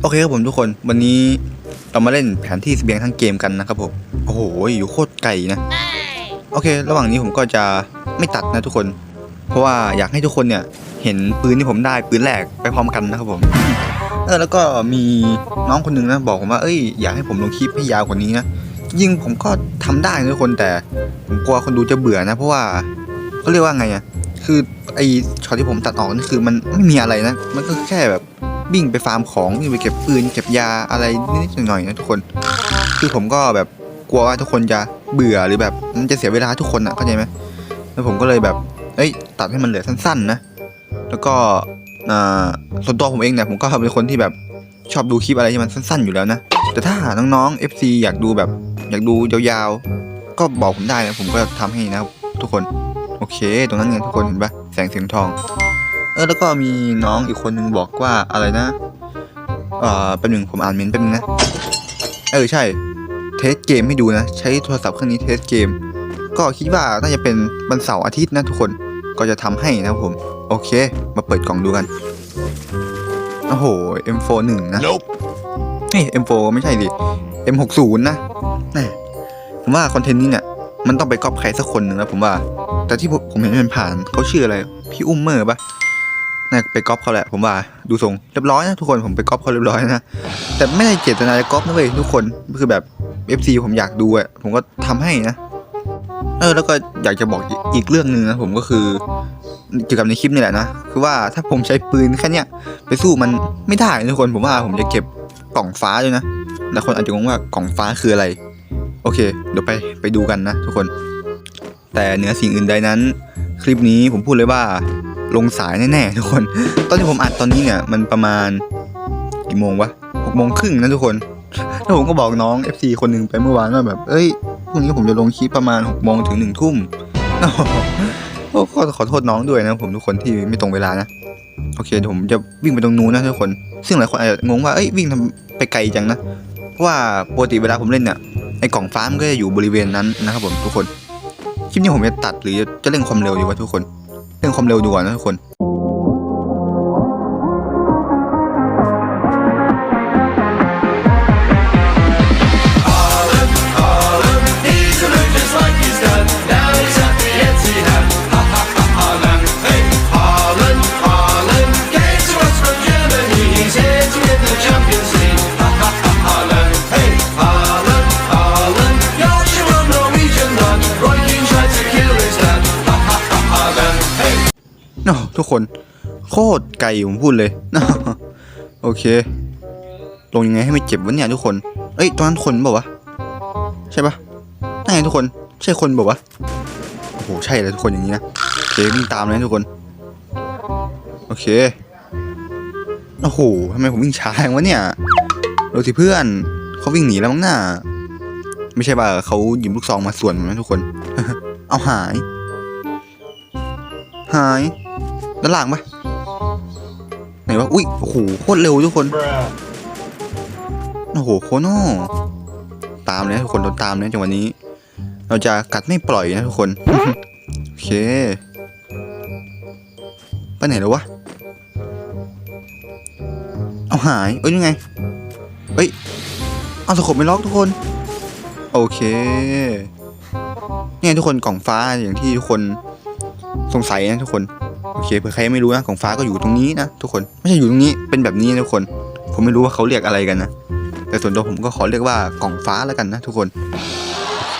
โอเคครับผมทุกคนวันนี้เรามาเล่นแผนที่เสบียงทั้งเกมกันนะครับผมโอ้โหอยู่โคตรไกลนะ โอเค ระหว่างนี้ผมก็จะไม่ตัดนะทุกคน เพราะว่าอยากให้ทุกคนเนี่ย เห็นปืนที่ผมได้ปืนแรกไปพร้อมกันนะครับผมเออแล้วก็มีน้องคนหนึงนะบอกผมว่าเอ้ยอยากให้ผมลงคลิปให้ยาวกว่านี้นะยิ่งผมก็ทำได้นะทุกคนแต่ผมกลัวคนดูจะเบื่อนะ เพราะว่าเขาเรียกว่าไงอะคือไอช็อตที่ผมตัดออกนี่คือมันไม่มีอะไรนะ มันก็แค่แบบ วิ่งไปฟาร์มของวิ่งไปเก็บปืนเก็บยาอะไรนิดๆหน่อยๆนะทุกคน คือผมก็แบบกลัวว่าทุกคนจะเบื่อหรือแบบมันจะเสียเวลาทุกคนอะเข้าใจไหมแล้วผมก็เลยแบบเอ้ยตัดให้มันเหลือสั้นๆนะแล้วก็ส่วนตัวผมเองเนี่ยผมก็เป็นคนที่แบบชอบดูคลิปอะไรที่มันสั้นๆอยู่แล้วนะ แต่ถ้าน้องๆ FC อยากดูแบบอยากดูยาวๆ ก็บอกผมได้นะผมก็ทำให้นะครับทุกคน โอเค ตรงนั้นไงทุกคนเห็นปะแสงเสียงทอง เออแล้วก็มีน้องอีกคนนึงบอกว่าอะไรนะเอ่อแป๊บหนึงผมอ่านเมนต์แป๊บนึงนะ เออใช่ เทสเกมให้ดูนะ ใช้โทรศัพท์เครื่องนี้เทสเกม ก็คิดว่าน่าจะเป็นวันเสาร์อาทิตย์นะทุกคนก็จะทำให้นะครับผม โอเค มาเปิดกล่องดูกัน โอ้โห M4 1นะ Nope. เฮ้ย M4 ไม่ใช่ดิ M60 นะแน่ผมว่าคอนเทนต์นี้เนี่ยมันต้องไปก๊อปใครสักคนหนึ่งนะผมว่า แต่ที่ผมผมเห็นมันผ่านเขาชื่ออะไร พี่อุ้มเมอร์ปะ น่าไปก๊อปเขาแหละผมว่าดูทรงเรียบร้อยนะทุกคนผมไปก๊อปเขาเรียบร้อยนะแต่ไม่ได้เจตนาจะก๊อปนะเว้ยทุกคนคือแบบ FC ผมอยากดูอะผมก็ทำให้นะเออแล้วก็อยากจะบอกอีกเรื่องหนึ่งนะผมก็คือเกี่ยวกับในคลิปนี่แหละนะคือว่าถ้าผมใช้ปืนแค่เนี้ยไปสู้มันไม่ได้ทุกคนผมว่าผมจะเก็บกล่องฟ้าด้วยนะแต่คนอาจจะงงว่ากล่องฟ้าคืออะไร โอเค เดี๋ยวไปไปดูกันนะทุกคน แต่เหนือสิ่งอื่นใดนั้น คลิปนี้ผมพูดเลยว่าลงสายแน่ๆทุกคน ตอนที่ผมอัดตอนนี้เนี่ยมันประมาณกี่โมงวะหกโมงครึ่งนะทุกคนแล้วผมก็บอกน้อง FC คนหนึ่งไปเมื่อวานว่าแบบ เอ้ยพรุ่งนี้ผมจะลงคลิปประมาณหกโมงถึงหนึ่งทุ่มก็ขอโทษน้องด้วยนะผมทุกคนที่ไม่ตรงเวลานะโอเคเดี๋ยวผมจะวิ่งไปตรงนู้นนะทุกคน ซึ่งหลายคนอาจจะงงว่าเอ้ยวิ่งทำไปไกลจังนะเพราะว่าปกติเวลาผมเล่นเนี่ยไอ้กล่องฟ้ามันก็จะอยู่บริเวณนั้นนะครับผมทุกคน คลิปนี้ผมจะตัดหรือจะเร่งความเร็วดีวะทุกคน เร่งความเร็วดูก่อนนะทุกคน คน โคตรไกลผมพูดเลย โอเค ลงยังไงให้ไม่เจ็บวะเนี่ยทุกคน เอ้ยตอนนั้นคนบอกวะใช่ปะใช่ทุกคน ใช่คนบอกวะโอ้โห ใช่เลยทุกคนอย่างนี้นะโอเควิ่งตามเลยทุกคน โอเค โอ้โหทำไมผมวิ่งช้าอย่างวะเนี่ยดูสิเพื่อนเขาวิ่งหนีแล้วมั้งน่าไม่ใช่ป่ะเขาหยิบลูกซองมาส่วนมนะทุกคน เอาหาย หาย ด้านหลังปะไหนวะอุ้ยโอ้โหโคตรเร็วทุกคนโอ้โหโคโน่ตามเลยทุกคนโดนตามเลยจังหวะนี้ เราจะกัดไม่ปล่อยนะทุกคนโอเคไปไหนแล้ววะเอาหายเอ้ยยังไงเอ้ยเอาสกบไม่ล็อกทุกคน โอเคเนี่ยทุกคนกล่องฟ้าอย่างที่ทุกคนสงสัยนะทุกคน โอเคเผื่อใครไม่รู้นะของฟ้าก็อยู่ตรงนี้นะทุกคนไม่ใช่อยู่ตรงนี้เป็นแบบนี้นะทุกคน ผมไม่รู้ว่าเขาเรียกอะไรกันนะแต่ส่วนตัวผมก็ขอเรียกว่ากล่องฟ้าแล้วกันนะทุกคนโอเค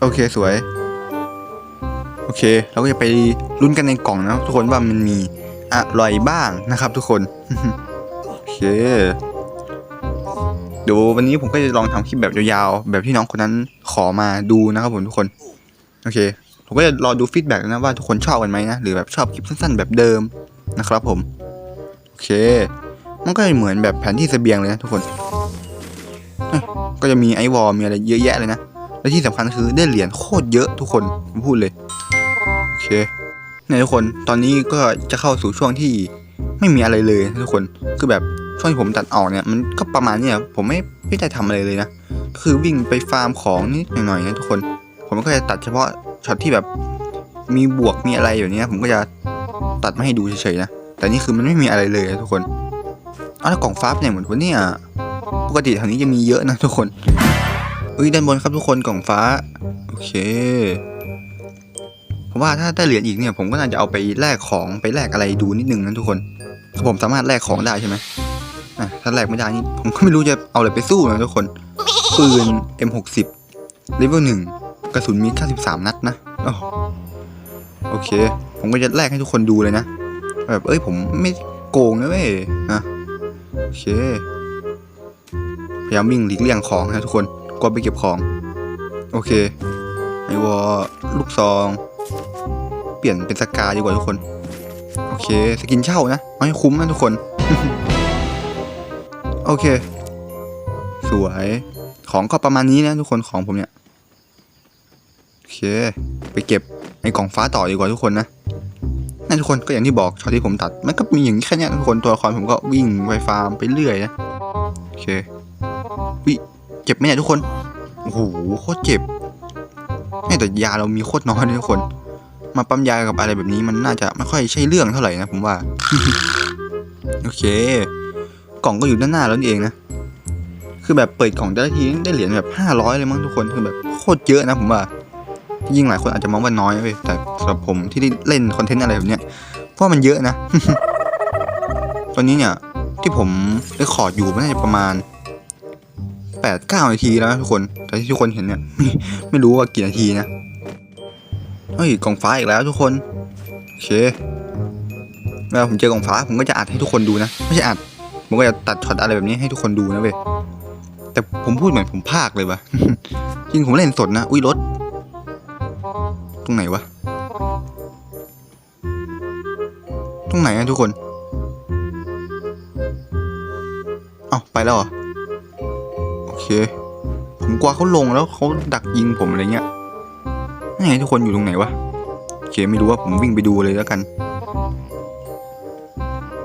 โอเคสวย โอเค เราก็จะไปลุ้นกันในกล่องนะทุกคนว่ามันมีอะไรบ้างนะครับ ทุกคนโอเคเดี๋ยววันนี้ผมก็จะลองทำคลิปแบบยาวๆ แบบที่น้องคนนั้นขอมาดูนะครับผมทุกคน โอเค ผมก็จะรอดูฟีดแบ็กนะว่าทุกคนชอบกันไหมนะ หรือแบบชอบคลิปสั้นๆ แบบเดิมนะครับผม โอเค มันก็เหมือนแบบแผนที่เสบียงเลยนะทุกคน ก็จะมีไอวอลมีอะไรเยอะแยะเลยนะ และที่สำคัญคือได้เหรียญโคตรเยอะทุกคนผมพูดเลย โอเคเนี่ยทุกคน ตอนนี้ก็จะเข้าสู่ช่วงที่ไม่มีอะไรเลยทุกคน คือแบบช่วงที่ผมตัดออกเนี่ยมันก็ประมาณนี้ยผมไม่ไม่ได้ทำอะไรเลยนะก็คือวิ่งไปฟาร์มของนิดหน่อยๆนะทุกคน ผมก็จะตัดเฉพาะ ช็อตที่แบบมีบวกมีอะไรอย่างเนี้ยผมก็จะตัดมาให้ดูเฉยๆนะ แต่นี่คือมันไม่มีอะไรเลยอะทุกคนอ้าวแล้วกล่องฟ้าไปไหนหมดวะเนี่ยปกติแถวนี้จะมีเยอะนะทุกคนเอ้ยด้านบนครับทุกคนกล่องฟ้า โอเคผมว่าถ้าได้เหรียญอีกเนี่ยผมก็น่าจะเอาไปแลกของไปแลกอะไรดูนิดนึงนะทุกคนผมสามารถแลกของได้ใช่ไหมอะถ้าแลกไม่ได้นี่ผมก็ไม่รู้จะเอาอะไรไปสู้นะทุกคนปืน M60 เลเวลหนึ่ง กระสุนมี93นัดนะอ้าวโอเค ผมก็จะแลกให้ทุกคนดูเลยนะ แบบเอ้ยผมไม่โกงนะเว้ยนะโอเคพยายามวิ่งหลีกเลี่ยงของนะทุกคนกลัวไปเก็บของ โอเคไอวอลูกซอง เปลี่ยนเป็นสกาดีกว่าทุกคน โอเค สกินเช่านะเอาให้คุ้มนะทุกคน โอเค สวย ของก็ประมาณนี้นะทุกคนของผมเนี่ย เค ไปเก็บไอ้กล่องฟ้าต่อดีกว่าทุกคนนะนั่นทุกคนก็อย่างที่บอกช็อตที่ผมตัด มันก็มีอย่างแค่นี้ทุกคนตัวละครผมก็วิ่งไปฟาร์มไปเรื่อยนะโอเควิเจ็บไหมเนี่ยทุกคนโอ้โหโคตรเจ็บแม่แต่ยาเรามีโคตรน้อยนะทุกคน มาปั๊มยากับอะไรแบบนี้มันน่าจะไม่ค่อยใช่เรื่องเท่าไหร่นะผมว่าโอเค กล่องก็อยู่ด้านหน้าแล้วนี่เองนะคือแบบเปิดกล่องแต่ละทีได้เหรียญแบบห้าร้อยเลยมั้งทุกคนคือแบบโคตรเยอะนะผมว่า ยิ่งหลายคนอาจจะมองว่าน้อยเว้ยแต่สำหรับผมที่ได้เล่นคอนเทนต์อะไรแบบเนี้ยเพราะว่ามันเยอะนะ ตอนนี้เนี่ยที่ผมได้คอร์ดอยู่มันน่าจะประมาณแปดเก้านาทีแล้วทุกคน แต่ที่ทุกคนเห็นเนี่ยไม่ไม่รู้ว่ากี่นาทีนะเฮ้ยกล่องฟ้าอีกแล้วทุกคนโอเคเวลาผมเจอกล่องฟ้าผมก็จะอัดให้ทุกคนดูนะ ไม่ใช่อัดผมก็จะตัดช็อตอะไรแบบนี้ให้ทุกคนดูนะเว้ยแต่ผมพูดเหมือนผมภาคเลยวะจริงผมเล่นสดนะ อุ้ยรถ รงไหนวะ ตรงไหนอะทุกคน เอ้าไปแล้วเหรอ โอเค ผมกลัวเขาลงแล้วเขาดักยิงผมอะไรเงี้ยไงทุกคนอยู่ตรงไหนวะ โอเคไม่รู้ว่าผมวิ่งไปดูเลยแล้วกัน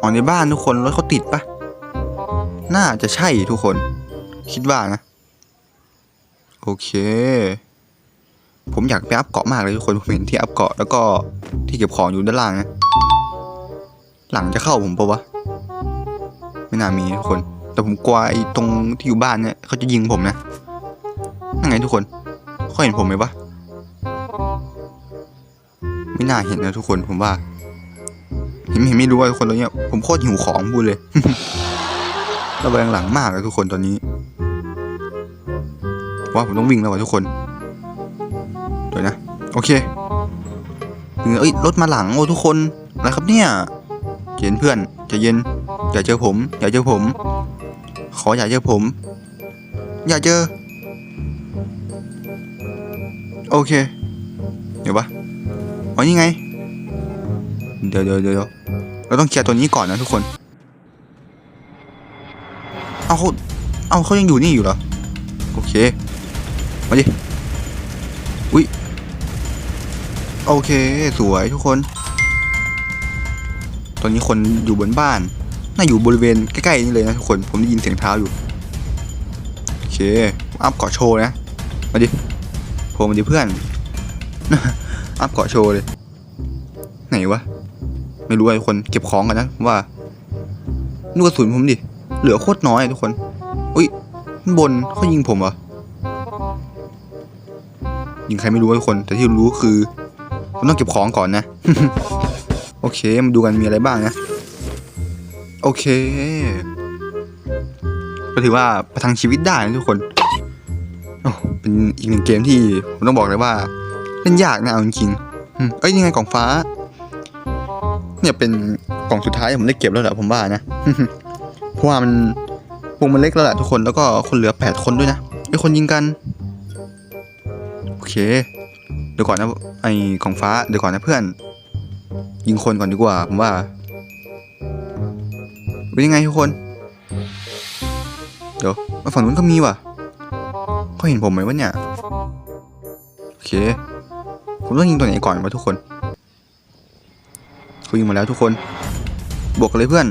อ๋อในบ้านทุกคนรถเขาติดปะน่าจะใช่ทุกคน คิดว่านะ โอเค ผมอยากไปอัพเกาะมากเลยทุกคนผมเห็นที่อัพเกาะแล้วก็ที่เก็บของอยู่ด้านล่างนะ หลังจะเข้าผมปะวะ ไม่น่ามีทุกคน แต่ผมกลัวไอ้ตรงที่อยู่บ้านเนี่ยเขาจะยิงผมนะนั่นไงทุกคนเขาเห็นผมไหมวะไม่น่าเห็นนะทุกคนผมว่า เห็นเห็นไม่รู้ว่าทุกคนตอนเนี้ยผมโคตรหิวของพูดเลยระแวงหลังมากเลยทุกคนตอนนี้ ว่าผมต้องวิ่งแล้ววะทุกคน โอเคเอ้ยรถมาหลังโอ้ทุกคนอะไรครับเนี่ยเย็นเพื่อนใจเย็นอย่าเจอผม อย่าเจอผม ขออย่าเจอผม อย่าเจอ โอเค เดี๋ยววะอ๋อนี่ไง เดี๋ยวเดี๋ยวเดี๋ยวเราต้องเคลียร์ตัวนี้ก่อนนะทุกคน เอาเขาเอาเขายังอยู่นี่อยู่เหรอ โอเค มาดิ อุ้ย โอเค สวยทุกคน ตอนนี้คนอยู่บนบ้าน น่าอยู่บริเวณใกล้ๆนี่เลยนะทุกคน ผมได้ยินเสียงเท้าอยู่ โอเค อัพเกาะโชว์นะ มาดิโผล่มาดิเพื่อน อัพเกาะโชว์เลย ไหนวะ ไม่รู้ไอะทุกคน เก็บของกันนะว่าดูกระสุนผมดิ เหลือโคตรน้อยทุกคน อุ้ยข้างบนเขายิงผมเหรอ ยิงใครไม่รู้ทุกคน แต่ที่รู้คือ ผมต้องเก็บของก่อนนะ โอเค มาดูกันมีอะไรบ้างนะ โอเค ก็ถือว่าประทังชีวิตได้นะทุกคนโอ้เป็นอีกหนึ่งเกมที่ผมต้องบอกเลยว่าเล่นยากนะเอาจริงๆเอ้ยยังไงกล่องฟ้า เนี่ยเป็นกล่องสุดท้ายที่ผมได้เก็บแล้วแหละผมว่านะ เพราะว่ามันวงมันเล็กแล้วแหละทุกคนแล้วก็คนเหลือแปดคนด้วยนะไอ้คนยิงกัน โอเค เดี๋ยวก่อนนะ ไอ้กล่องฟ้าเดี๋ยวก่อนนะเพื่อน ยิงคนก่อนดีกว่าผมว่าเป็นยังไงทุกคน เดี๋ยวมาฝั่งนู้นก็มีว่ะเขาเห็นผมไหมวะเนี่ยโอเคผมต้องยิงตัวไหนก่อนวะทุกคนคุยงมาแล้วทุกคนบวกกันเลยเพื่อน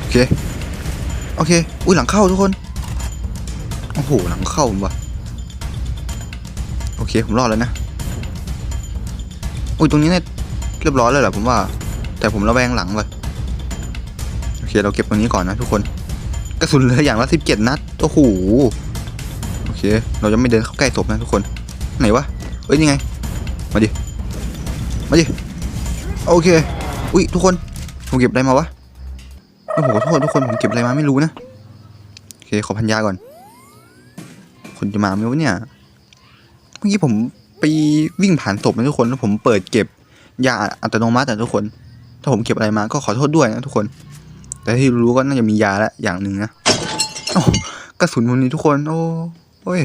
โอเคโอเค อุ้ยหลังเข้าทุกคนโอ้โหหลังเข้าผมว่ะ เคผมรอดแล้วนะอุ้ยตรงนี้เนี่ยเรียบร้อยแล้วแหละผมว่า แต่ผมระแวงหลังว่ะโอเคเราเก็บตรงนี้ก่อนนะทุกคนกระสุนเหลืออย่างละสิบเจ็ดนัดโอ้โหโอเค เราจะไม่เดินเข้าใกล้ศพนะทุกคน ไหนวะเอ้ยนี่ไง มาดิมาดิโอเคอุ้ยทุกคนผมเก็บอะไรมาวะโอ้โหโทษทุกคนผมเก็บอะไรมาไม่รู้นะโอเคขอพันยาก่อนคนจะมาไหมวะเนี่ย เมื่อกี้ผมไปวิ่งผ่านศพนะทุกคนแล้วผมเปิดเก็บยาอัตโนมัตินะทุกคน ถ้าผมเก็บอะไรมาก็ขอโทษด้วยนะทุกคน แต่ที่รู้ก็น่าจะมียาละอย่างหนึ่งนะกระสุนพวกนี้ทุกคน โอ้โอ้ย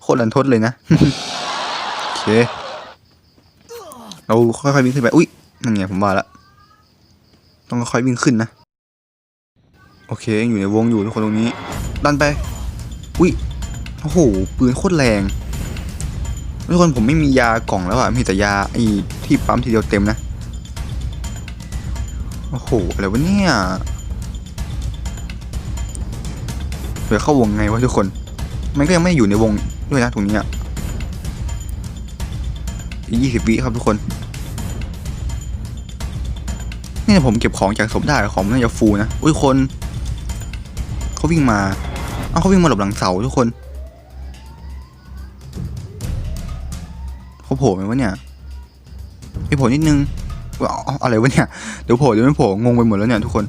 โคตรลันทดเลยนะโอเคเราค่อยๆวิ่งขึ้นไปอุ้ยนั่นไงผมว่าละต้องค่อยๆวิ่งขึ้นนะโอเคอยู่ในวงอยู่ทุกคนตรงนี้ดันไปอุ้ยโอ้โหปืนโคตรแรง ทุกคนผมไม่มียากล่องแล้วอะมีแต่ยาไอ้ที่ปั๊มทีเดียวเต็มนะ โอ้โห อะไรวะเนี่ยเดี๋ยวเข้าวงไงวะทุกคน มันก็ยังไม่อยู่ในวงด้วยนะตรงนี้อะอีกยี่สิบวิครับทุกคน นี่ผมเก็บของจากศพได้ของมันน่าจะฟูนะ อุ้ยคน เขาวิ่งมา เอ้าเขาวิ่งมาหลบหลังเสาทุกคน เขาโผล่ไหมวะเนี่ยไอโผล่นิดนึงว่าอ๋ออะไรวะเนี่ยเดี๋ยวโผล่เดี๋ยวไม่โผล่งงไปหมดแล้วเนี่ยทุกคน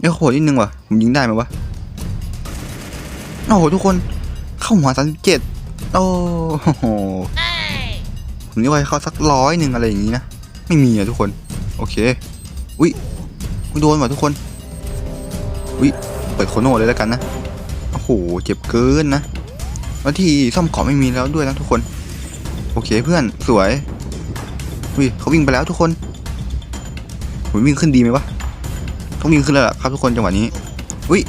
เดี๋ยวเขาโผล่นิดนึงวะผมยิงได้ไหมวะโอ้โหทุกคนเข้าหัวสามสิบเจ็ดโอ้โหผมนี่ว่าให้เขาสักร้อยหนึ่งอะไรอย่างนี้นะไม่มีอะทุกคน โอเคอุ้ยอุ๊ยโดนว่ะทุกคนอุ้ยเปิดโคโน่เลยแล้วกันนะโอ้โหเจ็บเกินนะ แล้วที่ซ่อมของไม่มีแล้วด้วยนะทุกคน โอเคเพื่อนสวยอุ้ยเขาวิ่งไปแล้วทุกคนผมวิ่งขึ้นดีไหมวะต้องวิ่งขึ้นแล้วล่ะครับทุกคนจังหวะนี้อุ้ย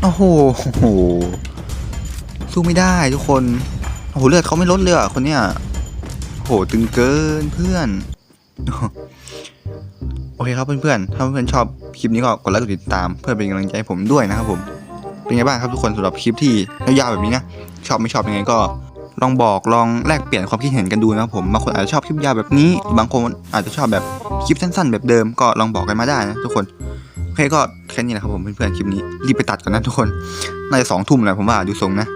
โอ้โหโหสู้ไม่ได้ทุกคนโอ้โหเลือดเขาไม่ลดเลยอะคนเนี้ยโอ้โหตึงเกินเพื่อน โอเคครับเพื่อนๆ ถ้าเพื่อนๆชอบคลิปนี้ก็กดไลค์กดติดตามเพื่อเป็นกำลังใจให้ผมด้วยนะครับผม เป็นไงบ้างครับทุกคนสำหรับคลิปที่ยาวๆแบบนี้นะชอบไม่ชอบยังไงก็ลองบอกลองแลกเปลี่ยนความคิดเห็นกันดูนะครับผมบางคนอาจจะชอบคลิปยาวแบบนี้ บางคนอาจจะชอบแบบคลิปสั้น ๆ แบบเดิมก็ลองบอกกันมาได้นะทุกคนโอเคก็แค่นี้แหละครับผมเพื่อนๆคลิปนี้รีบไปตัดก่อนนะทุกคนน่าจะสองทุ่มแล้วผมว่าดูทรงนะ